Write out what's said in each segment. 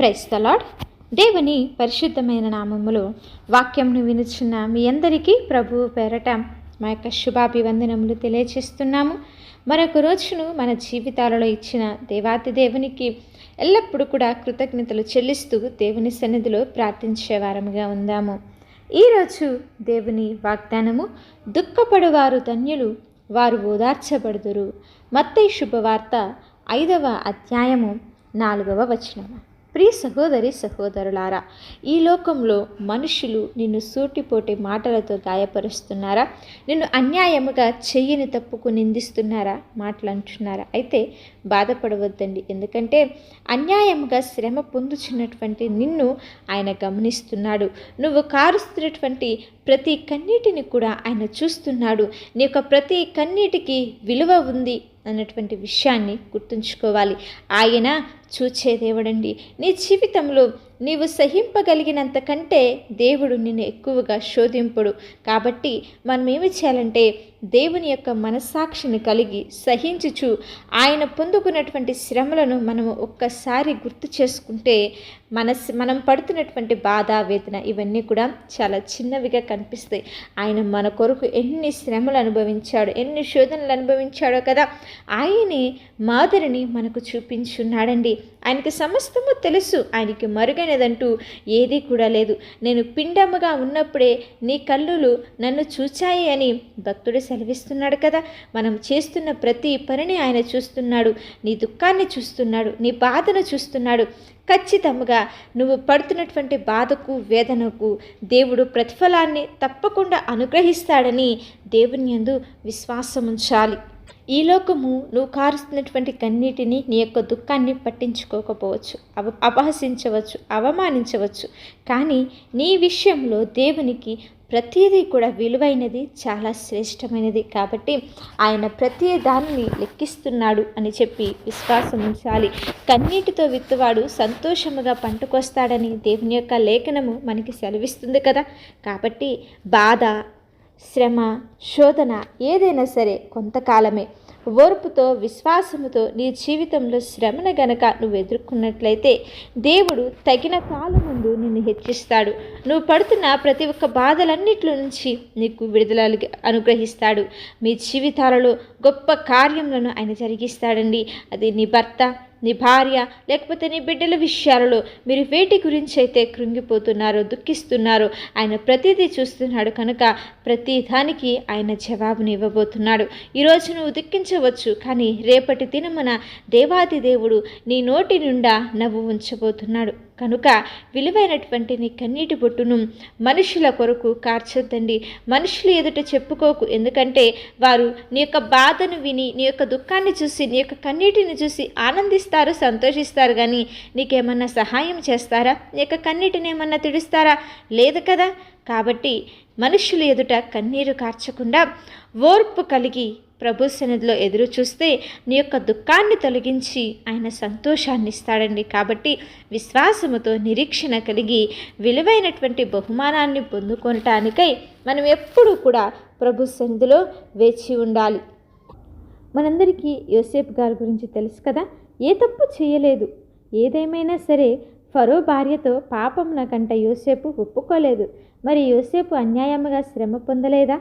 Price the దేవుని పరిశుద్ధమైన నామములో వాక్యంను వినుచున్న మీ అందరికీ ప్రభువు పేరట మా యొక్క శుభాభివందనములు తెలియచేస్తున్నాము. మరొక రోజును మన జీవితాలలో ఇచ్చిన దేవాతి దేవునికి ఎల్లప్పుడూ కూడా కృతజ్ఞతలు చెల్లిస్తూ దేవుని సన్నిధిలో ప్రార్థించేవారముగా ఉందాము. ఈరోజు దేవుని వాగ్దానము దుఃఖపడువారు ధన్యులు వారు ఓదార్చబడుదురు. మత్తై శుభవార్త ఐదవ అధ్యాయము నాలుగవ వచనము. ప్రియ సహోదరి సహోదరులారా ఈ లోకంలో మనుషులు నిన్ను సూటిపోటి మాటలతో గాయపరుస్తున్నారా? నిన్ను అన్యాయముగా చెయ్యిని తప్పుకు నిందిస్తున్నారా? మాటలు అంటున్నారా అయితే బాధపడవద్దండి. ఎందుకంటే అన్యాయముగా శ్రమ పొందుచున్నటువంటి నిన్ను ఆయన గమనిస్తున్నాడు. నువ్వు కారుస్తున్నటువంటి ప్రతి కన్నీటిని కూడా ఆయన చూస్తున్నాడు. నీ యొక్క ప్రతి కన్నీటికి విలువ ఉంది అన్నటువంటి విషయాన్ని గుర్తుంచుకోవాలి. ఆయన చూచే దేవుడండి. నీ జీవితంలో నీవు సహింపగలిగినంత కంటే దేవుడు నిన్ను ఎక్కువగా శోధింపుడు. కాబట్టి మనం ఏమి చేయాలంటే దేవుని యొక్క మనస్సాక్షిని కలిగి సహించుచు ఆయన పొందుకున్నటువంటి శ్రమలను మనము ఒక్కసారి గుర్తు చేసుకుంటే మన మనం పడుతున్నటువంటి బాధ వేదన ఇవన్నీ కూడా చాలా చిన్నవిగా కనిపిస్తాయి. ఆయన మన కొరకు ఎన్ని శ్రమలు అనుభవించాడు ఎన్ని శోధనలు అనుభవించాడో కదా. ఆయనే మాదిరిని మనకు చూపించున్నాడండి. ఆయనకి సమస్తము తెలుసు ఆయనకి మరుగైనదంటూ ఏదీ కూడా లేదు. నేను పిండముగా ఉన్నప్పుడే నీ కళ్ళులు నన్ను చూచాయి అని భక్తుడు సెలవిస్తున్నాడు కదా. మనం చేస్తున్న ప్రతి పనిని ఆయన చూస్తున్నాడు. నీ దుఃఖాన్ని చూస్తున్నాడు నీ బాధను చూస్తున్నాడు. ఖచ్చితంగా నువ్వు పడుతున్నటువంటి బాధకు వేదనకు దేవుడు ప్రతిఫలాన్ని తప్పకుండా అనుగ్రహిస్తాడని దేవుని యందు విశ్వాసం ఉంచాలి ఈ లోకము నువ్వు కారుస్తున్నటువంటి కన్నీటిని నీ యొక్క దుఃఖాన్ని పట్టించుకోకపోవచ్చు. అవ అపహసించవచ్చు అవమానించవచ్చు. కానీ నీ విషయంలో దేవునికి ప్రతిదీ కూడా విలువైనది చాలా శ్రేష్టమైనది. కాబట్టి ఆయన ప్రతి దానిని లెక్కిస్తున్నాడు అని చెప్పి విశ్వాసం ఉంచాలి. కన్నీటితో విత్తువాడు సంతోషముగా పంటకొస్తాడని దేవుని యొక్క లేఖనము మనకి సెలవిస్తుంది కదా. కాబట్టి బాధ శ్రమ శోధన ఏదైనా సరే కొంతకాలమే. ఓర్పుతో విశ్వాసముతో నీ జీవితంలో శ్రమను గనక నువ్వు ఎదుర్కొన్నట్లయితే దేవుడు తగిన కాలం ముందు నిన్ను హెచ్చిస్తాడు. నువ్వు పడుతున్న ప్రతి ఒక్క బాధలన్నిట్లో నుంచి నీకు విడుదల అనుగ్రహిస్తాడు. మీ జీవితాలలో గొప్ప కార్యములను ఆయన జరిగిస్తాడండి. అది నీ భర్త నీ భార్య లేకపోతే నీ బిడ్డల విషయాలలో మీరు వేటి గురించి అయితే కృంగిపోతున్నారో దుఃఖిస్తున్నారో ఆయన ప్రతిదీ చూస్తున్నాడు కనుక ప్రతి దానికి ఆయన జవాబుని ఇవ్వబోతున్నాడు. ఈరోజు నువ్వు దుఃఖించవచ్చు కానీ రేపటి దినమున దేవాది దేవుడు నీ నోటి నిండా నవ్వు ఉంచబోతున్నాడు. కనుక విలువైనటువంటి నీ కన్నీటి బొట్టును మనుషుల కొరకు కార్చొద్దండి. మనుషులు ఎదుట చెప్పుకోకు. ఎందుకంటే వారు నీ యొక్క బాధను విని నీ యొక్క దుఃఖాన్ని చూసి నీ యొక్క కన్నీటిని చూసి ఆనందిస్తారు సంతోషిస్తారు. కానీ నీకేమన్నా సహాయం చేస్తారా? నీ యొక్క కన్నీటిని ఏమన్నా తిడుస్తారా? లేదు కదా. కాబట్టి మనుషులు ఎదుట కన్నీరు కార్చకుండా ఓర్పు కలిగి ప్రభు సన్నిధిలో ఎదురు చూస్తే నీ యొక్క దుఃఖాన్ని తొలగించి ఆయన సంతోషాన్ని ఇస్తాడండి కాబట్టి విశ్వాసముతో నిరీక్షణ కలిగి విలువైనటువంటి బహుమానాన్ని పొందుకోవటానికై మనం ఎప్పుడూ కూడా ప్రభు సన్నిధిలో వేచి ఉండాలి. మనందరికీ యోసేఫ్ గారి గురించి తెలుసు కదా? ఏ తప్పు చేయలేదు. ఏదేమైనా సరే ఫరో భార్యతో పాపం నాకంట యోసేపు ఒప్పుకోలేదు. మరి యోసేపు అన్యాయముగా శ్రమ పొందలేదా?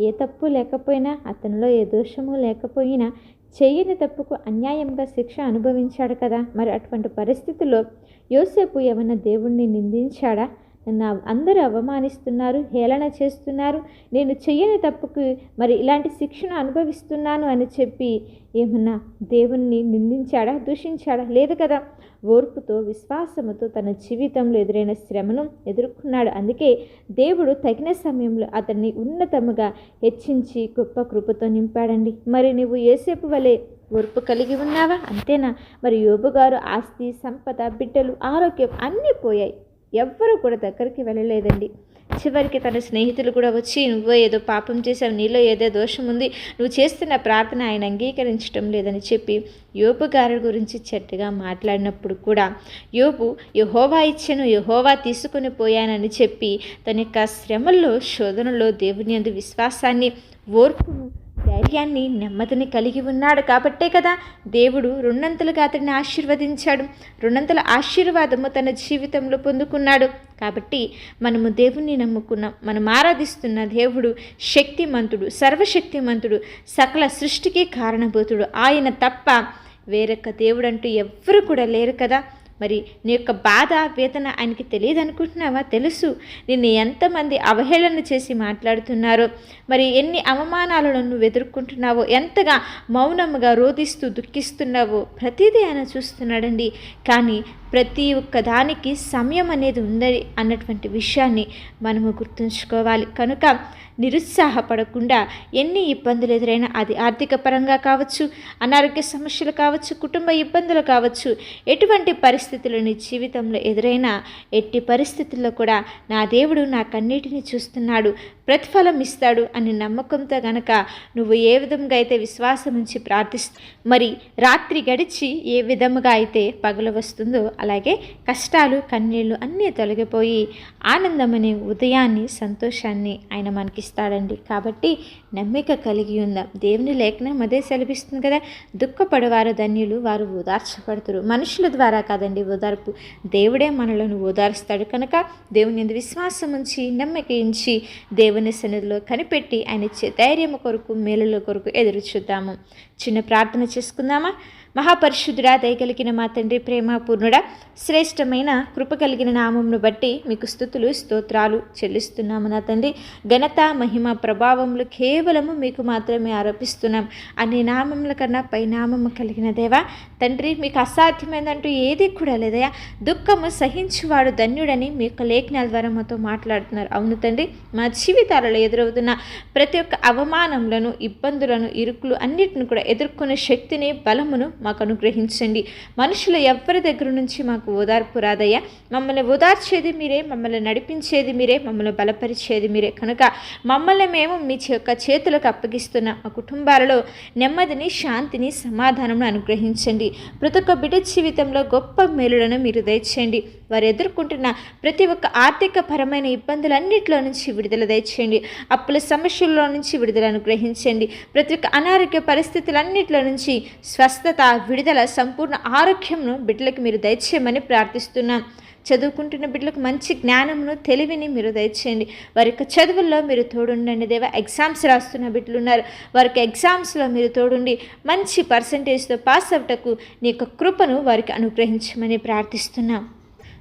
ఏ తప్పు లేకపోయినా అతనిలో ఏ దోషము లేకపోయినా చేయని తప్పుకు అన్యాయంగా శిక్ష అనుభవించాడు కదా. మరి అటువంటి పరిస్థితుల్లో యోసేపు ఏమైనా దేవుణ్ణి నిందించాడా? నా అందరూ అవమానిస్తున్నారు హేళన చేస్తున్నారు. నేను చెయ్యని తప్పుకు మరి ఇలాంటి శిక్షను అనుభవిస్తున్నాను అని చెప్పి ఏమన్నా దేవుణ్ణి నిందించాడా దూషించాడా? లేదు కదా. ఓర్పుతో విశ్వాసముతో తన జీవితంలో ఎదురైన శ్రమను ఎదుర్కొన్నాడు. అందుకే దేవుడు తగిన సమయంలో అతన్ని ఉన్నతముగా హెచ్చించి గొప్ప కృపతో నింపాడండి. మరి నువ్వు ఏసేపు వలె ఓర్పు కలిగి ఉన్నావా? అంతేనా? మరి యోబు గారు ఆస్తి సంపద బిడ్డలు ఆరోగ్యం అన్నీ పోయాయి. ఎవ్వరూ కూడా దగ్గరికి వెళ్ళలేదండి. చివరికి తన స్నేహితులు కూడా వచ్చి నువ్వు ఏదో పాపం చేసావు నీలో ఏదో దోషం ఉంది నువ్వు చేస్తున్న ప్రార్థన ఆయన అంగీకరించడం లేదని చెప్పి యోపు గారి గురించి చెట్టుగా మాట్లాడినప్పుడు కూడా యోపు యహోవా ఇచ్చను యహోవా తీసుకుని పోయానని చెప్పి తన యొక్క శ్రమల్లో శోధనలో దేవుని అందు విశ్వాసాన్ని ఓర్పును ధైర్యాన్ని నెమ్మదిని కలిగి ఉన్నాడు కాబట్టే కదా దేవుడు రెండంతలుగా అతడిని ఆశీర్వదించాడు. రెండంతల ఆశీర్వాదము తన జీవితంలో పొందుకున్నాడు. కాబట్టి మనము దేవుణ్ణి నమ్ముకున్నాం. మనం ఆరాధిస్తున్న దేవుడు శక్తిమంతుడు సర్వశక్తిమంతుడు సకల సృష్టికి కారణభూతుడు. ఆయన తప్ప వేరొక దేవుడు అంటూ ఎవ్వరు కూడా లేరు కదా. మరి నీ యొక్క బాధ వేదన ఆయనకి తెలియదు అనుకుంటున్నావా తెలుసు. నిన్ను ఎంతమంది అవహేళన చేసి మాట్లాడుతున్నారో మరి ఎన్ని అవమానాలను నువ్వు ఎదుర్కొంటున్నావో ఎంతగా మౌనముగా రోధిస్తూ దుఃఖిస్తున్నావో ప్రతిదీ ఆయన చూస్తున్నాడండి. కానీ ప్రతి ఒక్క దానికి సమయం అనేది ఉందని అన్నటువంటి విషయాన్ని మనము గుర్తుంచుకోవాలి. కనుక నిరుత్సాహపడకుండా ఎన్ని ఇబ్బందులు ఎదురైనా అది ఆర్థిక పరంగా కావచ్చు అనారోగ్య సమస్యలు కావచ్చు కుటుంబ ఇబ్బందులు కావచ్చు ఎటువంటి పరిస్థితులు నీ జీవితంలో ఎదురైనా ఎట్టి పరిస్థితుల్లో కూడా నా దేవుడు నా కన్నీటిని చూస్తున్నాడు ప్రతిఫలం ఇస్తాడు అని నమ్మకంతో గనక నువ్వు ఏ విధంగా అయితే విశ్వాసం ఉంచి ప్రార్థిస్తు మరి రాత్రి గడిచి ఏ విధముగా అయితే పగలు వస్తుందో అలాగే కష్టాలు కన్నీళ్ళు అన్నీ తొలగిపోయి ఆనందమనే ఉదయాన్ని సంతోషాన్ని ఆయన మనకిస్తాడండి. కాబట్టి నమ్మిక కలిగి ఉందాం దేవుని లేఖనం అదే సెలవిస్తుంది కదా. దుఃఖపడేవారు ధన్యులు వారు ఓదార్చబడతారు. మనుషుల ద్వారా కాదండి ఓదార్పు. దేవుడే మనలను ఓదారుస్తాడు. కనుక దేవుని యందు విశ్వాసం ఉంచి నమ్మిక ఉంచి దేవుని సన్నిధిలో కనిపెట్టి ఆయన ధైర్యం కొరకు మేలుల కొరకు ఎదురు చూద్దాము. చిన్న ప్రార్థన చేసుకుందామా? మహాపరిశుద్ధుడా దయగలిగిన మా తండ్రి ప్రేమపూర్ణుడా శ్రేష్టమైన కృప కలిగిన నామంను బట్టి మీకు స్థుతులు స్తోత్రాలు చెల్లిస్తున్నాము నా తండ్రి. ఘనత మహిమ ప్రభావములు కేవలము మీకు మాత్రమే ఆరోపిస్తున్నాం. అన్ని నామముల కన్నా పై నామము కలిగిన దేవా తండ్రి మీకు అసాధ్యమైందంటూ ఏది కూడా లేదయా దుఃఖము సహించువాడు ధన్యుడని మీ యొక్క లేఖనాల ద్వారా మాతో మాట్లాడుతున్నారు. అవును తండ్రి మా జీవితాలలో ఎదురవుతున్న ప్రతి ఒక్క అవమానములను ఇబ్బందులను ఇరుకులు అన్నిటిని కూడా ఎదుర్కొనే శక్తిని బలమును మాకు అనుగ్రహించండి. మనుషుల ఎవ్వరి దగ్గర నుంచి మాకు ఓదార్పు రాదయ్యా. మమ్మల్ని ఓదార్చేది మీరే మమ్మల్ని నడిపించేది మీరే మమ్మల్ని బలపరిచేది మీరే. కనుక మమ్మల్ని మేము మీ యొక్క చేతులకు అప్పగిస్తున్న మా కుటుంబాలలో నెమ్మదిని శాంతిని సమాధానం అనుగ్రహించండి. ప్రతి ఒక్క బిడ్డ జీవితంలో గొప్ప మేలులను మీరు దయచేయండి. వారు ఎదుర్కొంటున్న ప్రతి ఒక్క ఆర్థిక పరమైన ఇబ్బందులన్నింటిలో నుంచి విడుదల దయచేయండి. అప్పుల సమస్యల్లో నుంచి విడుదల అనుగ్రహించండి. ప్రతి ఒక్క అనారోగ్య పరిస్థితులన్నింటిలో నుంచి స్వస్థత విడుదల సంపూర్ణ ఆరోగ్యంను బిడ్డలకు మీరు దయచేయమని ప్రార్థిస్తున్నాం. చదువుకుంటున్న బిడ్డలకు మంచి జ్ఞానమును తెలివిని మీరు దయచేయండి. వారి యొక్క చదువుల్లో మీరు తోడుండండి దేవా. ఎగ్జామ్స్ రాస్తున్న బిడ్డలు ఉన్నారు వారికి ఎగ్జామ్స్లో మీరు తోడుండి మంచి పర్సంటేజ్తో పాస్ అవటకు నీ యొక్క కృపను వారికి అనుగ్రహించమని ప్రార్థిస్తున్నాం.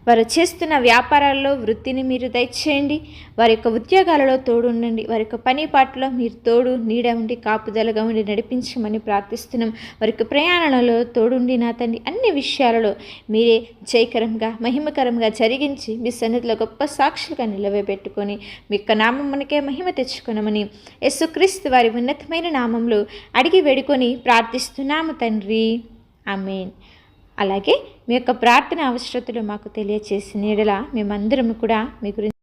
వారు చేస్తున్న వ్యాపారాల్లో వృత్తిని మీరు దయచేయండి. వారి యొక్క ఉద్యోగాలలో తోడుండండి. వారి యొక్క పని పాటలో మీరు తోడు నీడ ఉండి కాపుదలగా ఉండి నడిపించమని ప్రార్థిస్తున్నాం. వారి యొక్క ప్రయాణాలలో తోడుండి నా తండ్రి. అన్ని విషయాలలో మీరే జయకరంగా మహిమకరంగా జరిగించి మీ సన్నిధిలో గొప్ప సాక్షులుగా నిలవబెట్టుకొని మీ యొక్క నామం మనకే మహిమ తెచ్చుకున్నామని యేసుక్రీస్తు వారి ఉన్నతమైన నామంలో అడిగి వేడుకొని ప్రార్థిస్తున్నాము తండ్రి. ఆమెన్. అలాగే మీ యొక్క ప్రార్థన అవసరతలు మాకు తెలియచేసిన ఎడల మేమందరం కూడా మీ గురించి